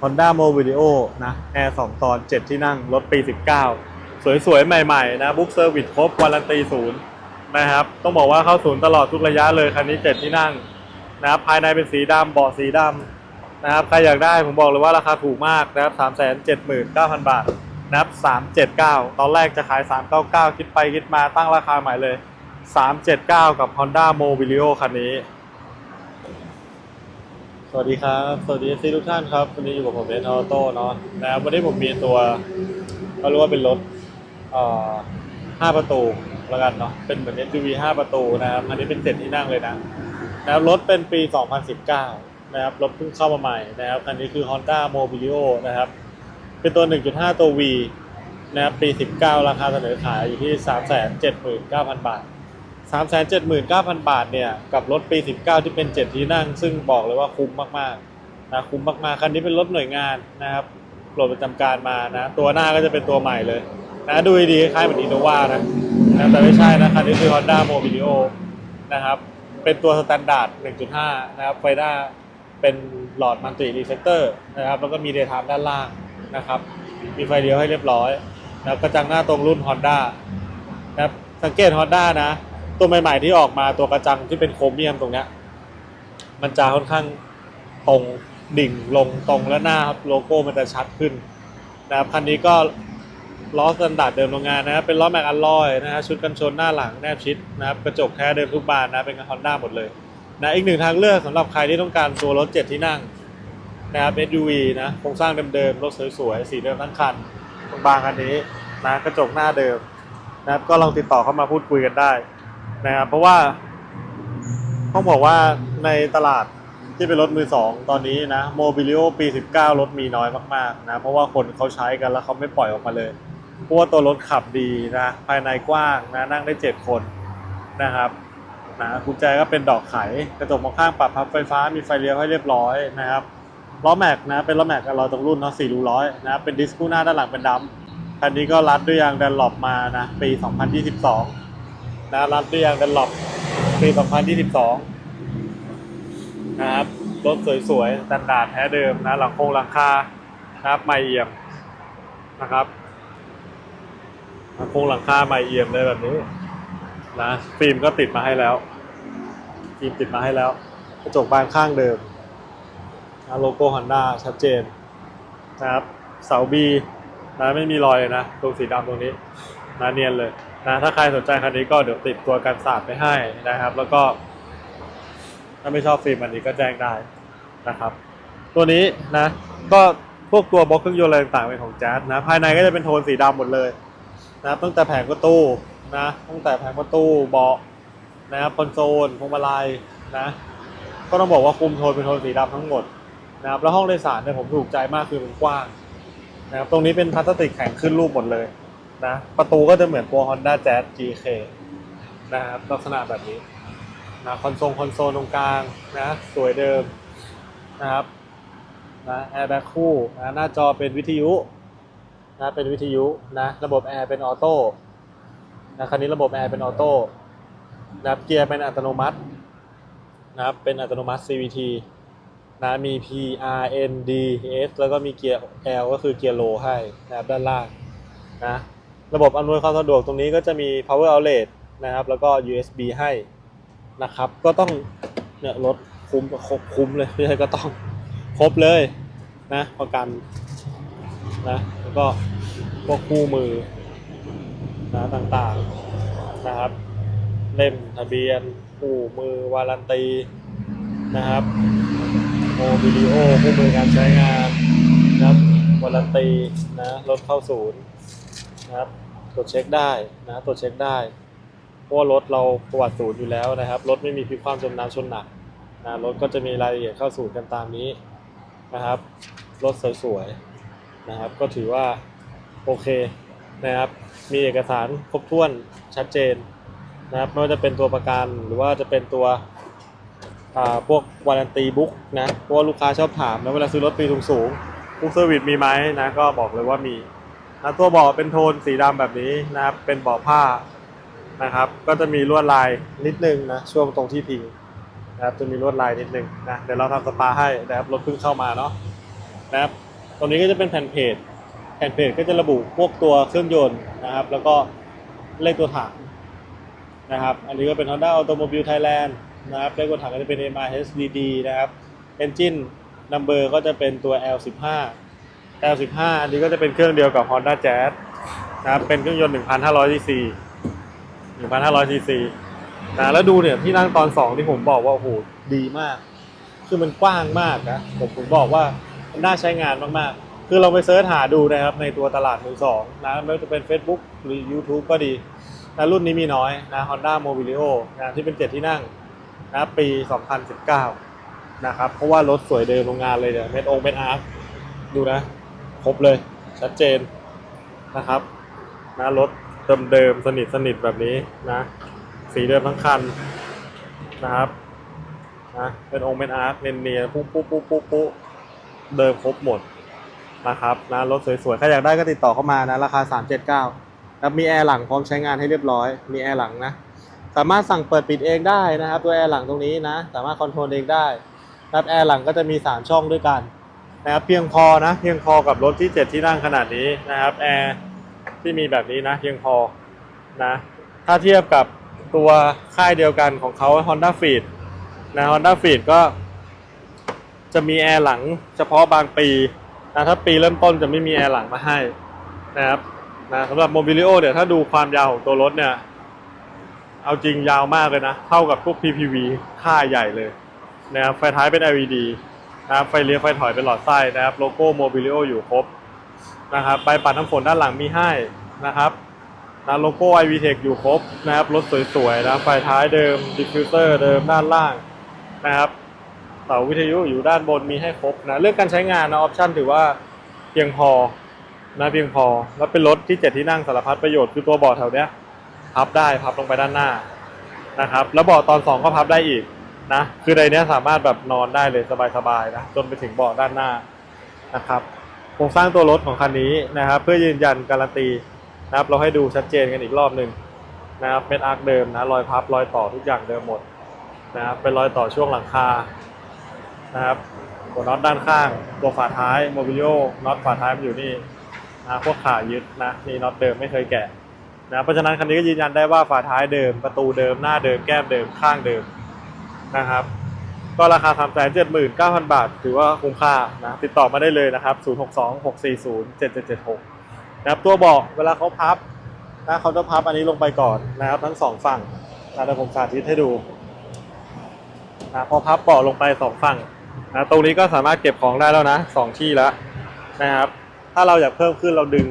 Honda m o v i d e o นะแอร์2ตอน 7 ที่นั่ง รถปี 19 สวยๆ ใหม่ๆ นะบุ๊กเซอร์วิสครบวารันตีศูนย์นะครับ ต้องบอกว่าเข้าศูนย์ตลอดทุกระยะเลย คันนี้ 7 ที่นั่งนะครับภายในเป็นสีดำเบาะสีดำนะครับ ใครอยากได้ผมบอกเลยว่าราคาถูกมากนะครับ379,000 บาทนะครับ379 ตอนแรกจะขาย 399 คิดไปคิดมาตั้งราคาใหม่เลย 379 กับ Honda m o b i l i o คันนี้ สวัสดีครับ สวัสดีซีทุกท่านครับ วันนี้อยู่กับผมเบนออโต้เนาะนะครับวันนี้ผมมีตัวก็รู้ว่าเป็นรถเอ่อห้าประตูแล้วกันเนาะ เป็นเหมือน SUV ห้าประตูนะครับ อันนี้เป็นเจ็ดที่นั่งเลยนะนะครับรถเป็นปี 2019 นะครับ รถเพิ่งเข้ามาใหม่นะครับอันนี้คือ Honda Mobilio นะครับ เป็นตัว 1.5 ตัว V นะครับ ปี 19 ราคาเสนอขายอยู่ที่ 379,000 บาท 379,000 บาทเนี่ยกับรถปี 19 ที่เป็น 7 ที่นั่ง ซึ่งบอกเลยว่าคุ้มมากๆนะคุ้มมากๆ คันนี้เป็นรถหน่วยงานนะครับโปรดประจำการมานะตัวหน้าก็จะเป็นตัวใหม่เลยนะดูดีคล้ายเหมือนอินโนวานะนะแต่ไม่ใช่นะคันนี้คือ Honda Mobilio นะครับเป็นตัวสแตนดาร์ด 1.5 นะครับไฟหน้าเป็นหลอดมันติรีเฟกเตอร์นะครับแล้วก็มีเดย์ไทม์ด้านล่างนะครับมีไฟเลี้ยวให้เรียบร้อยนะครับกระจังหน้าตรงรุ่น Honda นะครับสังเกต Honda นะ ตัวใหม่ ๆ ที่ออกมาตัวกระจังที่เป็นโครเมียมตรงเนี้ยมันจะค่อนข้างตรงดิ่งลงตรงและหน้าโลโก้มันจะชัดขึ้นนะครับคันนี้ก็ล้อสแตนดาร์ดเดิมโรงงานนะครับเป็นล้อแม็กอลลอยนะฮะชุดกันชนหน้าหลังแนบชิดนะครับกระจกแท้เดิมทุกบานนะเป็นฮอนด้าหมดเลยนะอีกหนึ่งทางเลือกสำหรับใครที่ต้องการตัวรถ7ที่นั่งนะครับ SUV นะโครงสร้างเดิมๆรถสวยๆสีเดิมทั้งคันบางคันนี้นะกระจกหน้าเดิมนะครับก็ลองติดต่อเข้ามาพูดคุยกันได้ นะครับเพราะว่าต้องบอกว่าในตลาดที่เป็นรถมือสองตอนนี้นะโมบิลิโอปี 19 รถมีน้อยมากๆนะเพราะว่าคนเขาใช้กันแล้วเขาไม่ปล่อยออกมาเลยเพราะว่าตัวรถขับดีนะภายในกว้างนะนั่งได้ 7 คนนะครับนะกุญแจก็เป็นดอกไขกระจกมองข้างปรับพับไฟฟ้ามีไฟเลี้ยวให้เรียบร้อยนะครับล้อแม็กนะเป็นล้อแม็กอลลอยตรงรุ่นเนาะ4รูร้อยนะเป็นดิสคู่หน้าด้านหลังเป็นดัมคันนี้ก็รัดด้วยยางแดนหลบมานะปี 2022 นะรัดเรียงกันหลบปี 2022 นะครับ รถสวยๆสแตนดาดแท้เดิมนะ หลังโครงหลังคานะครับไม่เอี่ยมนะครับหลังโครงหลังคาไม่เอี่ยมเลยแบบนี้นะฟิล์มก็ติดมาให้แล้วฟิล์มติดมาให้แล้ว กระจกบานข้างเดิมนะโลโก้ฮอนด้าชัดเจนนะครับ เสาบีนะไม่มีรอยเลยนะตรงสีดำตรงนี้ นะเนียนเลยนะถ้าใครสนใจคันนี้ก็เดี๋ยวติดตัวกันสาดไปให้นะครับ แล้วก็ ถ้าไม่ชอบฟิล์มอันนี้ก็แจ้งได้นะครับ ตัวนี้นะ ก็พวกตัวบล็อกเครื่องยนต์อะไรต่างๆเป็นของแจ๊สนะ ภายในก็จะเป็นโทนสีดำหมดเลยนะครับตั้งแต่แผงประตูนะตั้งแต่แผงประตูเบาะนะครับคอนโซลพวงมาลัยนะ ก็ต้องบอกว่าคุมโทนเป็นโทนสีดำทั้งหมดนะครับแล้วห้องโดยสารเนี่ยผมถูกใจมากคือมันกว้างนะครับตรงนี้เป็นพลาสติกแข็งขึ้นรูปหมดเลย นะประตูก็จะเหมือนตัว Honda Jazz GK นะครับลักษณะแบบนี้นะคอนโซลคอนโซลตรงกลางนะสวยเดิมนะครับนะแอร์แบ็คคู่นะหน้าจอเป็นวิทยุนะเป็นวิทยุนะระบบแอร์เป็นออโต้นะคันนี้ระบบแอร์เป็นออโต้นะเกียร์เป็นอัตโนมัตินะครับเป็นอัตโนมัติ CVT นะมี P R N D S แล้วก็มีเกียร์ L ก็คือเกียร์โลให้นะครับด้านล่างนะ ระบบอำนวยความสะดวกตรงนี้ก็จะมี power outlet นะครับ แล้วก็ USB ให้นะครับ ก็ต้องเนี่ยรถคุ้มคุ้มเลยไม่ใช่ก็ต้องครบเลยนะประกันนะแล้วก็พวกคู่มือนะต่างๆนะครับ เล่มทะเบียนคู่มือวารันตีนะครับโมบิลิโอคู่มือการใช้งานนะครับวารันตีนะรถเข้าศูนย์ นะครับ ตรวจเช็คได้นะตรวจเช็คได้ เพราะว่ารถเราประวัติศูนย์อยู่แล้วนะครับ รถไม่มีพิกความจมน้ำชนหนักนะรถก็จะมีรายละเอียดเข้าศูนย์กันตามนี้นะครับ รถสวยๆนะครับ ก็ถือว่าโอเคนะครับ มีเอกสารครบถ้วนชัดเจนนะครับ ไม่ว่าจะเป็นตัวประกันหรือว่าจะเป็นตัวพวกวารันตีบุ๊กนะเพราะว่าลูกค้าชอบถามนะเวลาซื้อรถปีสูงๆบุ๊กเซอร์วิสมีไหมนะก็บอกเลยว่ามี นะตัวเบาะเป็นโทนสีดำแบบนี้นะครับ เป็นเบาะผ้านะครับ ก็จะมีลวดลายนิดนึงนะช่วงตรงที่พิงนะครับจะมีลวดลายนิดนึงนะเดี๋ยวเราทำสปาให้นะครับรถเพิ่งเข้ามาเนาะนะครับตรงนี้ก็จะเป็นแผ่นเพจแผ่นเพจก็จะระบุพวกตัวเครื่องยนต์นะครับ แล้วก็เลขตัวถังนะครับ อันนี้ก็เป็น Honda Automobile Thailand นะครับเลขตัวถังก็จะเป็น MRHDD นะครับ Engine Number ก็จะเป็นตัว L15 L15 อันนี้ก็จะเป็นเครื่องเดียวกับ Honda Jazz นะครับเป็นเครื่องยนต์ 1,500 cc 1,500 cc นะแล้วดูเนี่ยที่นั่งตอน 2 ที่ผมบอกว่าโอ้โหดีมาก คือมันกว้างมากนะผมผมบอกว่ามันน่าใช้งานมากๆ คือเราไปเสิร์ชหาดูนะครับในตัวตลาดมือสองนะไม่ว่าจะเป็น Facebook หรือ YouTube ก็ดีนะรุ่นนี้มีน้อยนะ Honda Mobilio นะที่เป็น 7 ที่นั่งนะปี 2019 นะครับ เพราะว่ารถสวยเดิมโรงงานเลยเนี่ยเม็ดองเม็ดอาร์ดูนะ ครบเลยชัดเจนนะครับนะรถเดิมๆสนิทสนิทแบบนี้นะ สีเดิมทั้งคันนะครับนะเป็นองค์เป็นอาร์คเนียนๆปุ๊บปุ๊บปุ๊บปุ๊บปุ๊บเดิมครบหมดนะครับนะรถสวยๆใครอยากได้ก็ติดต่อเข้ามานะ ราคา 379นะครับมีแอร์หลังพร้อมใช้งานให้เรียบร้อย มีแอร์หลังนะ สามารถสั่งเปิดปิดเองได้นะครับ ตัวแอร์หลังตรงนี้นะ สามารถคอนโทรลเองได้นะครับแอร์หลังก็จะมี 3 ช่องด้วยกัน นะครับเพียงพอนะเพียงพอกับรถที่ 7 ที่นั่งขนาดนี้นะครับแอร์ที่มีแบบนี้นะเพียงพอนะถ้าเทียบกับตัวค่ายเดียวกันของเขา Honda f e e d นะ Honda f e e d ก็จะมีแอร์หลังเฉพาะบางปีนะถ้าปีเริ่มต้นจะไม่มีแอร์หลังมาให้นะครับนะสำหรับ Mobilio เดี๋ยวถ้าดูความยาวของตัวรถเนี่ย เอาจริงยาวมากเลยนะ เท่ากับพวก PPV ค่าใหญ่เลยนะครับไฟท้ายเป็น LED นะครับไฟเลี้ยวไฟถอยเป็นหลอดไส้นะครับโลโก้ Mobilio อยู่ครบนะครับใบปัดน้ำฝนด้านหลังมีให้นะครับนะโลโก้ iVTEC อยู่ครบนะครับรถสวยๆนะไฟท้ายเดิมดิฟฟิวเซอร์เดิมด้านล่างนะครับเสาวิทยุอยู่ด้านบนมีให้ครบนะเรื่องการใช้งานนะออปชั่นถือว่าเพียงพอนะเพียงพอ แล้วเป็นรถที่เจ็ดที่นั่งสารพัดประโยชน์คือตัวเบาะแถวเนี้ยพับได้พับลงไปด้านหน้านะครับแล้วเบาะตอนสองก็พับได้อีก นะ คือในนี้สามารถแบบนอนได้เลยสบายๆนะจนไปถึงเบาะด้านหน้านะครับโครงสร้างตัวรถของคันนี้นะครับ เพื่อยืนยันการันตีนะครับ เราให้ดูชัดเจนกันอีกรอบหนึ่งนะครับเป็นอาร์คเดิมนะรอยพับรอยต่อทุกอย่างเดิมหมดนะครับเป็นรอยต่อช่วงหลังคานะครับตัวน็อตด้านข้าง ตัวฝาท้ายโมบิโ o น็อตฝาท้ายมันอยู่นี่นะพวกขายึดนะนี่น็อตเดิมไม่เคยแกะนะเพราะฉะนั้นคันนี้ก็ยืนยันได้ว่าฝาท้ายเดิม ประตูเดิมหน้าเดิมแก้มเดิมข้างเดิม นะครับ ก็ราคา3 7 9 0 0 0 บาท ถือว่าคุ้มค่านะติดต่อมาได้เลยนะครับ 0 6 2 6 4 0 7 7 7 6 นะครับตัวเบอกเวลาเขาพับนะเขาจะพับอันนี้ลงไปก่อนนะครับ ทั้งสองฝั่งนะเดี๋ยวผมสาธิตให้ดูนะพอพับเบาะลงไปสองฝั่งนะตรงนี้ก็สามารถเก็บของได้แล้วนะสองที่แล้วนะครับ ถ้าเราอยากเพิ่มขึ้นเราดึง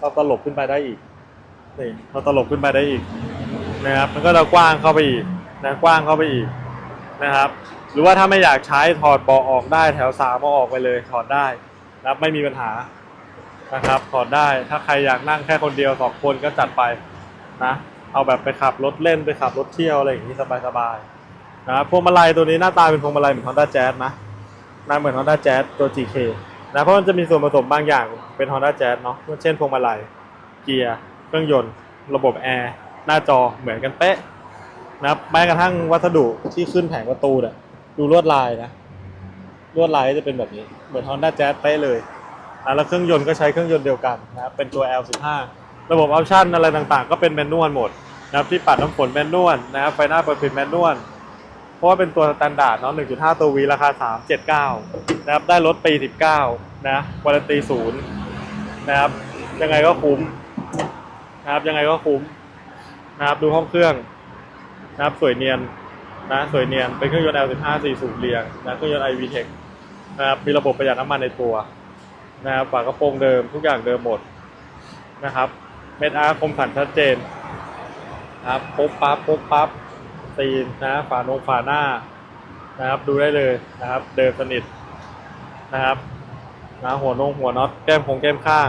เราตลบขึ้นไปได้อีกนี่เราตลบขึ้นไปได้อีกนะครับ มันก็จะกว้างเข้าไปอีกนะกว้างเข้าไปอีก นะครับ หรือว่าถ้าไม่อยากใช้ถอดเบาะออกได้แถวสามเอาออกไปเลยถอดได้นะครับไม่มีปัญหานะครับถอดได้ถ้าใครอยากนั่งแค่คนเดียวสองคนก็จัดไปนะเอาแบบไปขับรถเล่นไปขับรถเที่ยวอะไรอย่างนี้สบายๆนะพวงมาลัยตัวนี้หน้าตาเป็นพวงมาลัยเหมือน Honda Jazz นะหน้าเหมือน Honda Jazz ตัว GK นะเพราะมันจะมีส่วนผสมบางอย่างเป็น Honda Jazz เนาะเช่นพวงมาลัยเกียร์เครื่องยนต์ ระบบแอร์หน้าจอเหมือนกันเป๊ะ นะครับแม้กระทั่งวัสดุที่ขึ้นแผงประตูเนี่ยดูลวดลายนะลวดลายจะเป็นแบบนี้เหมือน Honda Jazz เป๊ะเลยนะแล้วเครื่องยนต์ก็ใช้เครื่องยนต์เดียวกันนะครับเป็นตัว L15 ระบบออปชั่นอะไรต่างๆ ก็เป็นแมนนวลหมดนะครับที่ปัดน้ำฝนแมนนวลนะครับไฟหน้าเปิดปิดแมนนวลเพราะว่าเป็นตัวสแตนดาร์ดเนาะ1.5 ตัว V ราคา 379 นะครับได้รถปี 19 นะวารันตีศูนย์นะครับยังไงก็คุ้มนะครับยังไงก็คุ้มนะครับดูห้องเครื่อง นะครับสวยเนียนนะสวยเนียน เป็นเครื่องยนต์ L15 4สูบเรียงนะเครื่องยนต์ iVTEC นะครับมีระบบประหยัดน้ำมันในตัวนะครับฝากระโปรงเดิมทุกอย่างเดิมหมดนะครับเม็ดอาร์คมสันชัดเจนนะครับปุ๊บปั๊บปุ๊บปั๊บตีนนะฝานงฝาหน้านะครับ ดูได้เลยนะครับ เดิมสนิทนะครับนะหัวนงหัวน็อตแก้มคงแก้มข้าง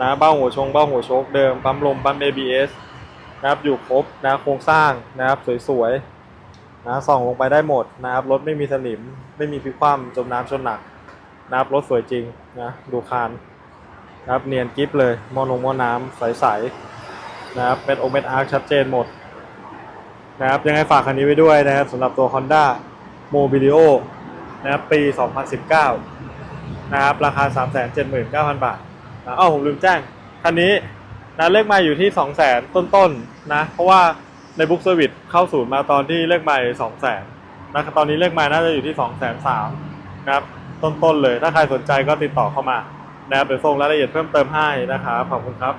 นะเบ้าหัวชงเบ้าหัวโชคเดิมปั๊มลมปั๊ม ABS นะครับอยู่ครบนะโครงสร้างนะครับสวยๆนะส่องลงไปได้หมดนะครับรถไม่มีสนิม ไม่มีพิคว่ำจมน้ำชนหนักนะครับรถสวยจริงนะดูคานนะครับเนียนกิฟเลยมอนงมอน้ำใสๆนะครับเป็นโอเมนอาร์คชัดเจนหมดนะครับยังไงฝากคันนี้ไว้ด้วยนะครับสำหรับตัว Honda Mobilio นะครับปี 2019 นะครับ ราคา 379,000 บาทอ้าวผมลืมแจ้ง คันนี้ นะเลขไมาอยู่ที่ 200,000ต้นๆนะ เพราะว่าในบุ๊กเซอร์วิสเข้าศูนย์มาตอนที่เลขไม้200,000นะครับตอนนี้เลขไม้น่าจะอยู่ที่203,000นะครับต้นๆเลย ถ้าใครสนใจก็ติดต่อเข้ามานะครับเดี๋ยวส่งรายละเอียดเพิ่มเติมให้นะครับขอบคุณครับ